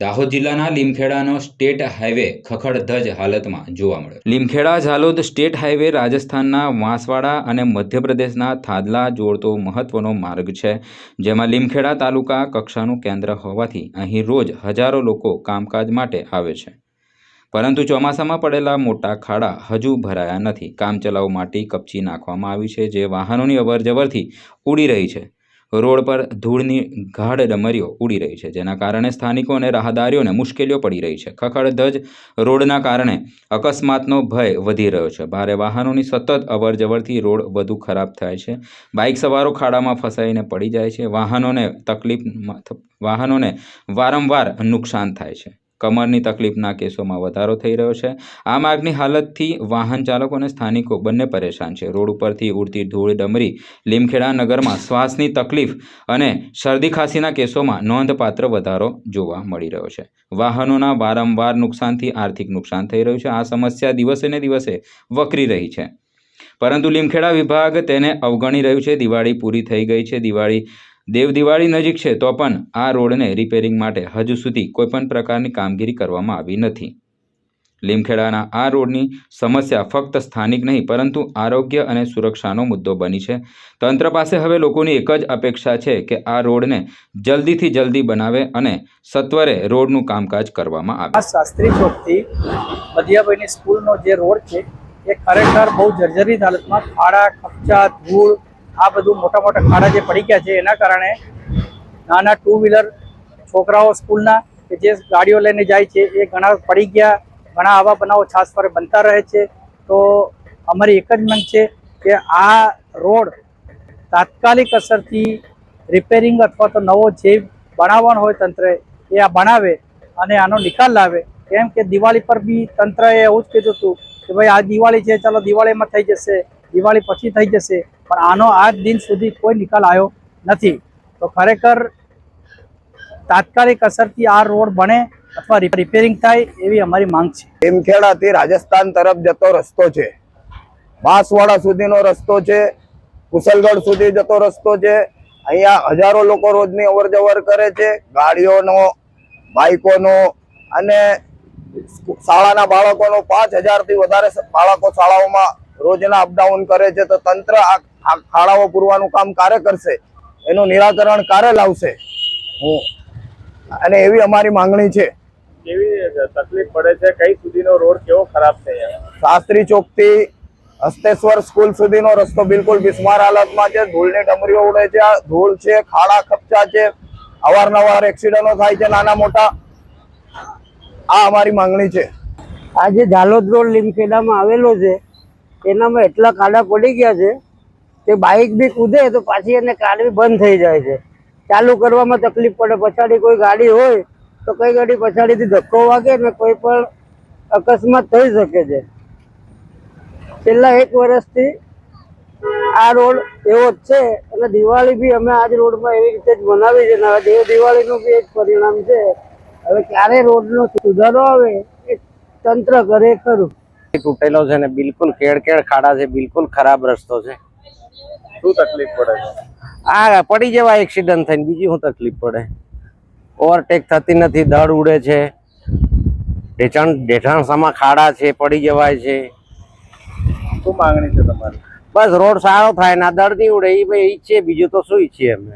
દાહોદ જિલ્લાના લીમખેડાનો state highway ખખડધજ હાલતમાં જોવા મળ્યો. લીમખેડા, ઝાલોદ સ્ટેટ હાઈવે રાજસ્થાનના વાંસવાડા અને મધ્યપ્રદેશના થાદલા જોડતો મહત્વનો માર્ગ છે. જેમાં લીમખેડા તાલુકા કક્ષાનું કેન્દ્ર હોવાથી અહીં રોજ હજારો લોકો કામકાજ માટે આવે છે. પરંતુ ચોમાસામાં પડેલા મોટા ખાડા હજુ ભરાયા નથી. કામચલાઉ માટી કપચી નાખવામાં આવી છે, જે વાહનોની અવરજવરથી ઉડી રહી છે. રોડ પર ધૂળની ગાઢ ડમરીઓ ઉડી રહી છે, જેના કારણે સ્થાનિકો અને રાહદારીઓને મુશ્કેલીઓ પડી રહી છે. ખખડધજ રોડના કારણે અકસ્માતનો ભય વધી રહ્યો છે. ભારે વાહનોની સતત અવરજવરથી રોડ વધુ ખરાબ થાય છે. બાઇક સવારો ખાડામાં ફસાઈને પડી જાય છે. વાહનોને તકલીફ વાહનોને વારંવાર નુકસાન થાય છે. કમરની તકલીફના કેસોમાં વધારો થઈ રહ્યો છે. આ માર્ગની હાલતથી વાહન ચાલકો અને સ્થાનિકો બંને પરેશાન છે. રોડ ઉપરથી ઉડતી ધૂળ ડમરી લીમખેડા નગરમાં શ્વાસની તકલીફ અને શરદી ખાંસીના કેસોમાં નોંધપાત્ર વધારો જોવા મળી રહ્યો છે. વાહનોના વારંવાર નુકસાનથી આર્થિક નુકસાન થઈ રહ્યું છે. આ સમસ્યા દિવસે ને દિવસે વકરી રહી છે. પરંતુ લીમખેડા વિભાગ તેને અવગણી રહ્યું છે. દિવાળી પૂરી થઈ ગઈ છે. દિવાળી દેવ દિવાળી નજીક છે, તો પણ આ રોડને રિપેરિંગ માટે હજુ સુધી કોઈપણ પ્રકારની કામગીરી કરવામાં આવી નથી. લીમખેડાના આ રોડની સમસ્યા ફક્ત સ્થાનિક નહીં, પરંતુ આરોગ્ય અને સુરક્ષાનો મુદ્દો બની છે. તંત્ર પાસે હવે લોકોની એક જ અપેક્ષા છે કે આ રોડને જલ્દીથી જલ્દી બનાવે અને સત્વરે રોડનું કામકાજ કરવામાં આવે. શાસ્ત્રી ચોકથી મધ્યાભાઈની સ્કૂલનો જે રોડ છે, એ ખરેખર બહુ જર્જરિત હાલતમાં ખાડા, ખપચા, ધૂળ આ બધું મોટા મોટા ખાડા જે પડી ગયા છે, એના કારણે નાના ટુ વ્હીલર છોકરાઓ સ્કૂલના કે જે ગાડીઓ લઈને જાય છે, એ ઘણા પડી ગયા, ઘણા આવા બનાવો છાસ પર બનતા રહે છે. તો અમારી એક જ માંગ છે કે આ રોડ તાત્કાલિક અસરથી રિપેરિંગ અથવા તો નવો જે બનાવવાનો હોય તંત્રએ, એ આ બનાવે અને આનો નિકાલ લાવે. કેમ કે દિવાળી પર બી તંત્રએ એવું જ કીધું હતું કે ભાઈ આ દિવાળી છે, ચાલો દિવાળીમાં થઈ જશે, દિવાળી પછી થઈ જશે. પણ આનો આજ દિન સુધી કોઈ નિકાલ આવ્યો નથી. તો ખરેખર તાત્કાલિક અસરથી આ રોડ બને અથવા રિપેરિંગ થાય એવી અમારી માંગ છે. ટીમખેડાથી રાજસ્થાન તરફ જતો રસ્તો છે. બાંસવાડા સુધીનો રસ્તો છે. કુશલગઢ સુધી જતો રસ્તો છે. અહીંયા હજારો લોકો રોજની અવર જવર કરે છે. ગાડીઓનો બાઇકોનો અને શાળાના બાળકોનો પાંચ હજારથી વધારે બાળકો શાળાઓમાં રોજના અપડાઉન કરે છે તો તંત્ર આ ખાડાઓ પૂરવાનું કામ ક્યારે કરશે? એનું નિરાકરણ ક્યારે લાવશે? હું. અને એવી અમારી માંગણી છે. કેવી તકલીફ પડે છે? કઈ સુધીનો રોડ કેવો ખરાબ છે શાસ્ત્રી ચોકથી હસ્તેશ્વર સ્કૂલ સુધીનો રસ્તો બિલકુલ બિસ્માર હાલતમાં છે. ધૂળની ડમરીઓ ઉડે છે. આ ધૂળ છે ખાડા ખપચા છે. અવારનવાર એક્સિડન્ટો થાય છે નાના મોટા. આ અમારી માંગણી છે. આ જે ઝાલોદ રોડ લીમખેડામાં આવેલો છે. એનામાં એટલા ખાડા પડી ગયા છે કે બાઇક બી કૂદે તો પાછી એને બી બંધ થઈ જાય છે. ચાલુ કરવામાં તકલીફ પડે. પછાડી કોઈ ગાડી હોય તો કઈ ગાડી પછાડીથી ધક્કો વાગે ને કોઈ પણ અકસ્માત થઈ શકે છે. છેલ્લા એક વર્ષથી આ રોડ એવો જ છે અને દિવાળી બી અમે આજ રોડમાં એવી રીતે જ મનાવી છે હવે દેવ દિવાળીનું બી એક પરિણામ છે. હવે ક્યારે રોડનો સુધારો આવે એ તંત્ર કરે ખરું. તૂટેલો છે ને બિલકુલ કેળ કેડ ખાડા છે બિલકુલ ખરાબ રસ્તો છે. શું તકલીફ પડે આ પડી જવાય એક્સિડન્ટ થઈને બીજી શું તકલીફ પડે? ઓવરટેક થતી નથી દળ ઉડે છે. ઢેચાણ ઢેઠાણસામાં ખાડા છે પડી જવાય છે. શું માંગણી છે તમારી? બસ રોડ સારો થાય ને આ દળ નહીં ઉડે એ ભાઈ ઈચ્છીએ બીજું તો શું ઈચ્છીએ અમે?